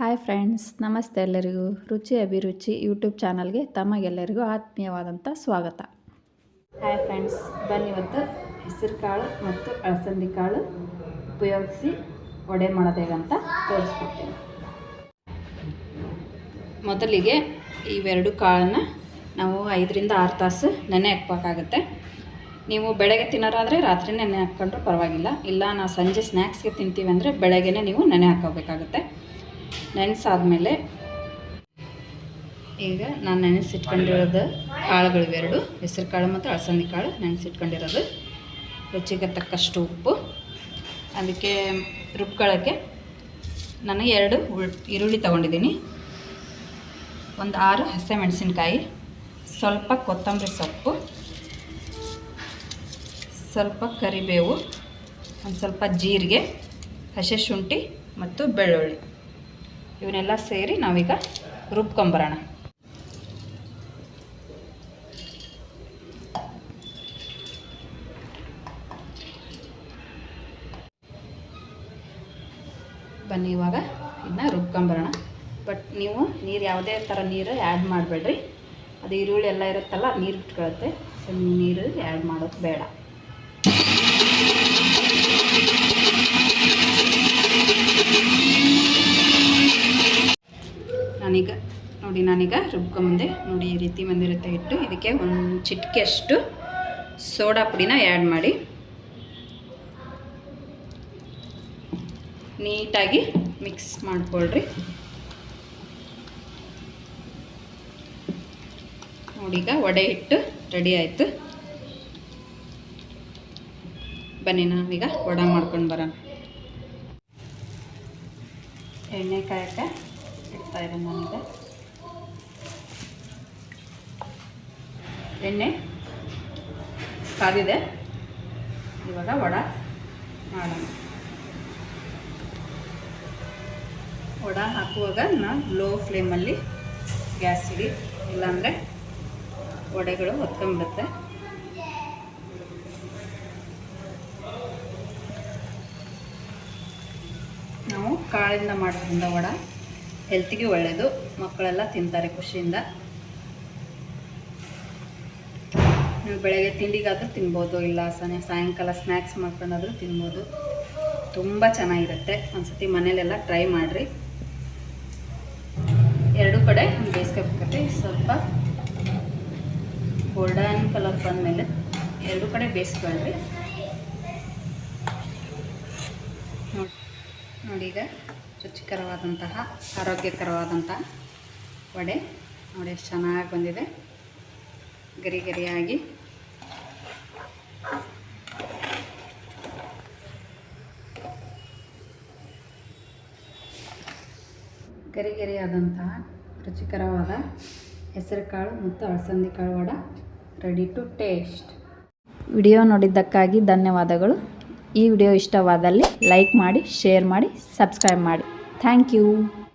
Hi friends, ನಮಸ್ತೆ ಎಲ್ಲರಿಗೂ. ರುಚಿ ಅಭಿರುಚಿ ಯೂಟ್ಯೂಬ್ ಚಾನಲ್ಗೆ ತಮಗೆಲ್ಲರಿಗೂ ಆತ್ಮೀಯವಾದಂಥ ಸ್ವಾಗತ. ಹಾಯ್ ಫ್ರೆಂಡ್ಸ್, ಬನ್ನಿ ಇವತ್ತು ಹೆಸರು ಕಾಳು ಮತ್ತು ಅಳಸಂದಿ ಕಾಳು ಉಪಯೋಗಿಸಿ ವಡೆ ಮಾಡೋದು ಹೇಗಂತ ತೋರಿಸ್ಕೊಡ್ತೀನಿ. ಮೊದಲಿಗೆ ಇವೆರಡು ಕಾಳನ್ನು ನಾವು ಐದರಿಂದ ಆರು ತಾಸು ನೆನೆ ಹಾಕ್ಬೇಕಾಗತ್ತೆ. ನೀವು ಬೆಳಗ್ಗೆ ತಿನ್ನೋರಾದರೆ ರಾತ್ರಿ ನೆನೆ ಹಾಕ್ಕೊಂಡ್ರೂ ಪರವಾಗಿಲ್ಲ. ಇಲ್ಲ, ನಾವು ಸಂಜೆ ಸ್ನ್ಯಾಕ್ಸ್ಗೆ ತಿಂತೀವಿ ಅಂದರೆ ಬೆಳಗ್ಗೆನೇ ನೀವು ನೆನೆ ಹಾಕೋಬೇಕಾಗುತ್ತೆ ನೆನೆಸಾದ್ಮೇಲೆ ಈಗ ನಾನು ನೆನೆಸಿಟ್ಕೊಂಡಿರೋದು ಕಾಳುಗಳು ಎರಡು ಹೆಸರು ಕಾಳು ಮತ್ತು ಅಳಸಂದಿ ಕಾಳು ನೆನೆಸಿಟ್ಕೊಂಡಿರೋದು. ರುಚಿಗೆ ತಕ್ಕಷ್ಟು ಉಪ್ಪು. ಅದಕ್ಕೆ ರುಬ್ಕೊಳ್ಳೋಕ್ಕೆ ನಾನು ಎರಡು ಈರುಳ್ಳಿ ತೊಗೊಂಡಿದ್ದೀನಿ. ಒಂದು ಆರು ಹಸಿಮೆಣಸಿನ್ಕಾಯಿ, ಸ್ವಲ್ಪ ಕೊತ್ತಂಬರಿ ಸೊಪ್ಪು, ಸ್ವಲ್ಪ ಕರಿಬೇವು, ಒಂದು ಸ್ವಲ್ಪ ಜೀರಿಗೆ, ಹಸೆ ಶುಂಠಿ ಮತ್ತು ಬೆಳ್ಳುಳ್ಳಿ. ಇವನ್ನೆಲ್ಲ ಸೇರಿ ನಾವೀಗ ರುಬ್ಕೊಂಬರೋಣ. ಬನ್ನಿ ಇವಾಗ ಇದನ್ನ ರುಬ್ಕೊಂಬರೋಣ. ಬಟ್ ನೀವು ನೀರು ಯಾವುದೇ ಥರ ನೀರು ಆ್ಯಡ್ ಮಾಡಬೇಡ್ರಿ. ಅದು ಈರುಳ್ಳಿ ಎಲ್ಲ ಇರುತ್ತಲ್ಲ, ನೀರು ಬಿಟ್ಕೊಳುತ್ತೆ. ಸೊ ನೀರು ಆ್ಯಡ್ ಮಾಡೋದು ಬೇಡ. ನೋಡಿ, ನಾನೀಗ ರುಬ್ಕೊಂಬಂದೆ ನೋಡಿ, ಈ ರೀತಿ ಬಂದಿರುತ್ತೆ ಹಿಟ್ಟು. ಇದಕ್ಕೆ ಒಂದು ಚಿಟಿಕೆಯಷ್ಟು ಸೋಡಾ ಪುಡಿನ ಆ್ಯಡ್ ಮಾಡಿ. ನೀಟಾಗಿ ಮಿಕ್ಸ್ ಮಾಡಿಕೊಳ್ಳ್ರಿ ನೋಡಿ, ಈಗ ವಡೆ ಹಿಟ್ಟು ರೆಡಿ ಆಯಿತು. ಬನ್ನಿ, ನಾವೀಗ ವಡೆ ಮಾಡ್ಕೊಂಡು ಬರೋಣ. ಎಣ್ಣೆ ಕಾಯಕ್ಕೆ ಇಡ್ತಾ ಇದ್ದೀನಿ ನಾನೀಗ. ಎಣ್ಣೆ, ಕಾದಿದೆ. ಇವಾಗ ವಡ ಮಾಡೋಣ. ವಡ ಹಾಕುವಾಗ ನಾನು ಲೋ ಫ್ಲೇಮಲ್ಲಿ ಗ್ಯಾಸ್ ಇಡಿ. ಇಲ್ಲಾಂದರೆ ವಡೆಗಳು ಹೊತ್ಕೊಂಡ್ಬಿಡುತ್ತೆ. ನಾವು ಕಾಳಿಂದ ಮಾಡೋದ್ರಿಂದ ವಡ ಹೆಲ್ತಿಗೆ ಒಳ್ಳೆಯದು ಮಕ್ಕಳೆಲ್ಲ ತಿಂತಾರೆ ಖುಷಿಯಿಂದ. ನೀವು ಬೆಳಗ್ಗೆ ತಿಂಡಿಗಾದರೂ ತಿನ್ಬೋದು, ಇಲ್ಲ ಸನೆ, ಸಾಯಂಕಾಲ ಸ್ನ್ಯಾಕ್ಸ್ ಮಾಡ್ಕೊಂಡಾದರೂ ತಿನ್ಬೋದು. ತುಂಬ ಚೆನ್ನಾಗಿರುತ್ತೆ. ಒಂದ್ಸತಿ ಮನೇಲೆಲ್ಲ ಟ್ರೈ ಮಾಡಿರಿ. ಎರಡು ಕಡೆ ಬೇಯಿಸ್ಕೋಬೇಕತ್ತೆ ಸ್ವಲ್ಪ ಗೋಲ್ಡನ್ ಕಲರ್ ಬಂದಮೇಲೆ ಎರಡು ಕಡೆ ಬೇಯಿಸ್ಕೊಳ್ರಿ. ನೋಡಿ ನೋಡಿ ಈಗ ರುಚಿಕರವಾದಂತಹ, ಆರೋಗ್ಯಕರವಾದಂತಹ ವಡೆ. ನೋಡಿ, ಎಷ್ಟು ಚೆನ್ನಾಗಿ ಬಂದಿದೆ. ಗರಿ ಗರಿಯಾಗಿ ಗರಿ ಗರಿಯಾದಂತಹ ರುಚಿಕರವಾದ ಹೆಸರುಕಾಳು ಮತ್ತು ಅಳಸಂದಿ ಕಾಳು vada ready to taste video ನೋಡಿದ್ದಕ್ಕಾಗಿ ಧನ್ಯವಾದಗಳು. ಈ ವಿಡಿಯೋ ಇಷ್ಟವಾದಲ್ಲಿ ಲೈಕ್ ಮಾಡಿ ಶೇರ್ ಮಾಡಿ ಸಬ್ಸ್ಕ್ರೈಬ್ ಮಾಡಿ. Thank you